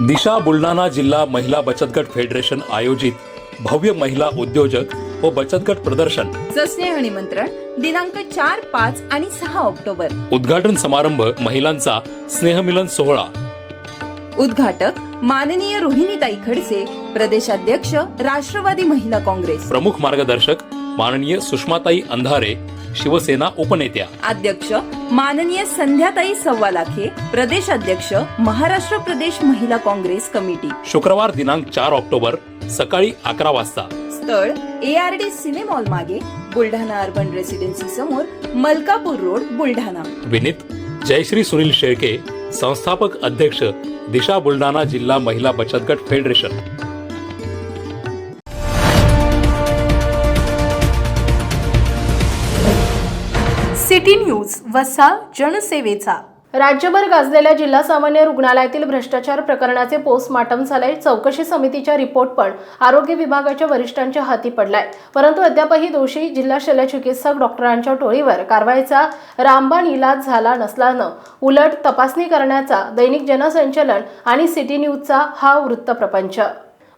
दिशा बुलढाणा जिल्हा महिला बचत गट फेडरेशन आयोजित भव्य महिला उद्योजक व बचत गट प्रदर्शन. चं स्नेह निमंत्रण दिनांक चार पाच आणि सहा ऑक्टोबर. उद्घाटन समारंभ महिलांचा स्नेहमिलन सोहळा. उद्घाटक माननीय रोहिणीताई खडसे प्रदेशाध्यक्ष राष्ट्रवादी महिला काँग्रेस. प्रमुख मार्गदर्शक माननीय सुषमाताई अंधारे शिवसेना उपनेत्या. अध्यक्ष माननीय संध्याताई सव्वालाखे प्रदेश अध्यक्ष महाराष्ट्र प्रदेश महिला काँग्रेस कमिटी. शुक्रवार दिनांक चार ऑक्टोबर सकाळी अकरा वाजता. स्थळ ए आर डी सिनेमॉल मागे बुलढाणा अर्बन रेसिडेन्सी समोर मलकापूर रोड बुलढाणा. विनीत जयश्री सुनील शेळके संस्थापक अध्यक्ष दिशा बुलढाणा जिल्हा महिला बचत गट फेडरेशन. सिटी न्यूज वसा जनसेवेचा. राज्यभर गाजलेल्या जिल्हा सामान्य रुग्णालयातील भ्रष्टाचार प्रकरणाचे पोस्टमार्टम झालंय. चौकशी समितीचा रिपोर्ट पण आरोग्य विभागाच्या वरिष्ठांच्या हाती पडलाय. परंतु अद्यापही दोषी जिल्हा शल्यचिकित्सक डॉक्टरांच्या टोळीवर कारवाईचा रामबाण इलाज झाला नसल्यानं उलट तपासणी करण्याचा दैनिक जनसंचलन आणि सिटी न्यूजचा हा वृत्तप्रपंच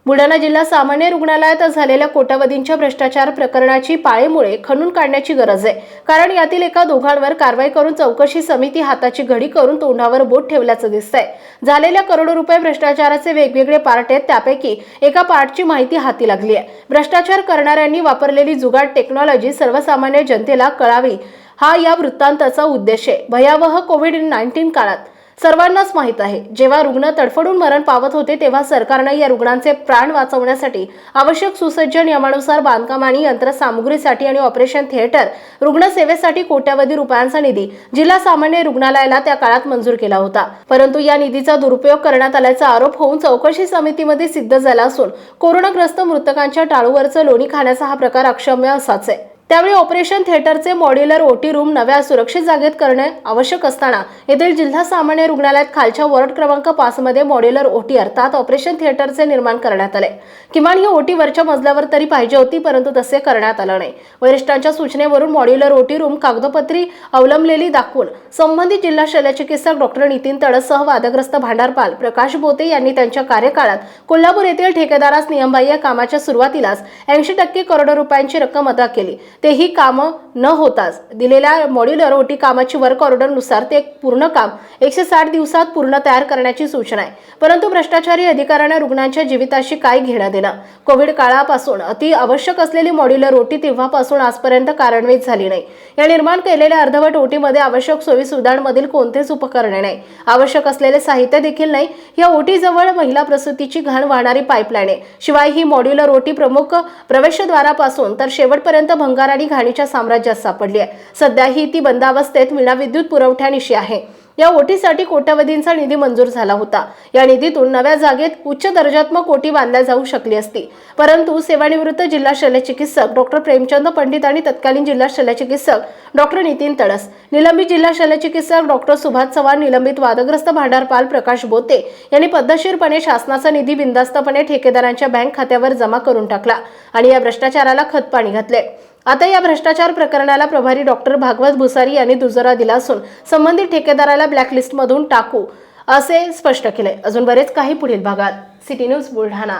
बुलढाणा जिल्हा सामान्य रुग्णालयात झालेल्या कोट्यावधींच्या भ्रष्टाचार प्रकरणाची पाळेमुळे खणून काढण्याची गरज आहे. कारण यातील एका दोघांवर कारवाई करून चौकशी समिती हाताची घडी करून तोंडावर बोट ठेवल्याचं दिसतंय. झालेल्या करोडो रुपये भ्रष्टाचाराचे वेगवेगळे पार्ट आहेत त्यापैकी एका पार्टची माहिती हाती लागली आहे. भ्रष्टाचार करणाऱ्यांनी वापरलेली जुगाड टेक्नॉलॉजी सर्वसामान्य जनतेला कळावी हा या वृत्तांताचा उद्देश आहे. भयावह कोविड नाईन्टीन काळात सर्वांनाच माहीत आहे. जेव्हा रुग्ण तडफडून मरण पावत होते तेव्हा सरकारनं या रुग्णांचे प्राण वाचवण्यासाठी आवश्यक सुसज्ज नियमानुसार बांधकाम आणि यंत्रसामुग्रीसाठी आणि ऑपरेशन थिएटर रुग्णसेवेसाठी कोट्यावधी रुपयांचा निधी जिल्हा सामान्य रुग्णालयाला त्या काळात मंजूर केला होता. परंतु या निधीचा दुरुपयोग करण्यात आल्याचा आरोप होऊन चौकशी समितीमध्ये सिद्ध झाला असून कोरोनाग्रस्त मृतकांच्या टाळूवरचं लोणी खाण्याचा हा प्रकार अक्षम्य असाच आहे. त्यावेळी ऑपरेशन थिएटरचे मॉड्युलर ओटी रूम नव्या सुरक्षित जागेत करणे आवश्यक असताना येथील जिल्हा सामान्य रुग्णालयात खालच्या वॉर्ड क्रमांक पाच मध्ये मॉड्युलर ओटी अर्थात ऑपरेशन थिएटरचे निर्माण करण्यात आले. किमान ही ओटी वरच्या मजल्यावर तरी पाहिजे होती परंतु तसे करण्यात आलं नाही. वरिष्ठांच्या सूचनेवरून मॉड्युलर ओटी रूम कागदोपत्री अवलंबलेली दाखवून संबंधित जिल्हा शल्यचिकित्सक डॉक्टर नितीन तडससह वादग्रस्त भांडारपाल प्रकाश बोते यांनी त्यांच्या कार्यकाळात कोल्हापूर येथील ठेकेदारास नियमबाह्य कामाच्या सुरुवातीलाच ऐंशी टक्के करोड रुपयांची रक्कम अदा केली. तेही कामं न होताच. दिलेल्या मॉड्युलर ओटी कामाची वर्क ऑर्डरनुसार ते पूर्ण काम एकशे साठ दिवसात पूर्ण तयार करण्याची सूचना आहे. परंतु भ्रष्टाचारी अधिकाऱ्यांना रुग्णांच्या जीविताशी काय घेणं देणं? कोविड काळापासून अति आवश्यक असलेली मॉड्युलर ओटी तेव्हापासून आजपर्यंत कार्यान्वित झाली नाही. या निर्माण केलेल्या अर्धवट ओटीमध्ये आवश्यक सोयी सुविधांमधील कोणतेच उपकरणे नाही. आवश्यक असलेले साहित्य देखील नाही. या ओटीजवळ महिला प्रसूतीची घाण वाहणारी पाईपलाईन आहे. शिवाय ही मॉड्युलर ओटी प्रमुख प्रवेशद्वारापासून तर शेवटपर्यंत भंगार आणि घाणीच्या साम्राज्यात सापडली आहे. सध्या ही ती बंदावस्थेत विना विद्युत पुरवठ्यानिशी आहे. या ओटीसाठी कोट्यवधींचा निधी मंजूर झाला होता. या निधीतून नव्या जागेत उच्च दर्जात्मक ओटी बांधल्या जाऊ शकली असती. परंतु सेवानिवृत्त जिल्हा शल्यचिकित्सक डॉक्टर प्रेमचंद पंडित आणि तत्कालीन जिल्हा शल्यचिकित्सक डॉक्टर नितीन तडस निलंबित जिल्हा शल्यचिकित्सक डॉक्टर सुभाष चव्हाण निलंबित वादग्रस्त भांडारपाल प्रकाश बोते यांनी पद्धतशीरपणे शासनाचा निधी बिंदास्तपणे ठेकेदारांच्या बँक खात्यावर जमा करून टाकला आणि या भ्रष्टाचाराला खतपाणी घातले. आता या भ्रष्टाचार प्रकरणाला प्रभारी डॉक्टर भागवत भुसारी यांनी दुजोरा दिला असून संबंधित ठेकेदाराला ब्लॅकलिस्टमधून टाकू असे स्पष्ट केले अजून बरेच काही पुढील भागात. City news Buldhana.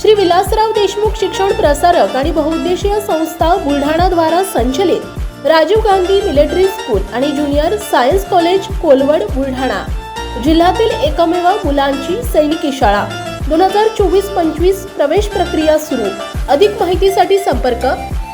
Shri Vilasrao Deshmukh शिक्षण प्रसारक आणि बहुउद्देशीय संस्था बुलढाणाद्वारा संचलित राजीव गांधी मिलिटरी स्कूल आणि junior science college Kolwad Buldhana. जिल्ह्यातील एकमेव मुलांची सैनिकी शाळा. दोन हजार चोवीस पंचवीस प्रवेश प्रक्रिया सुरू. अधिक माहितीसाठी संपर्क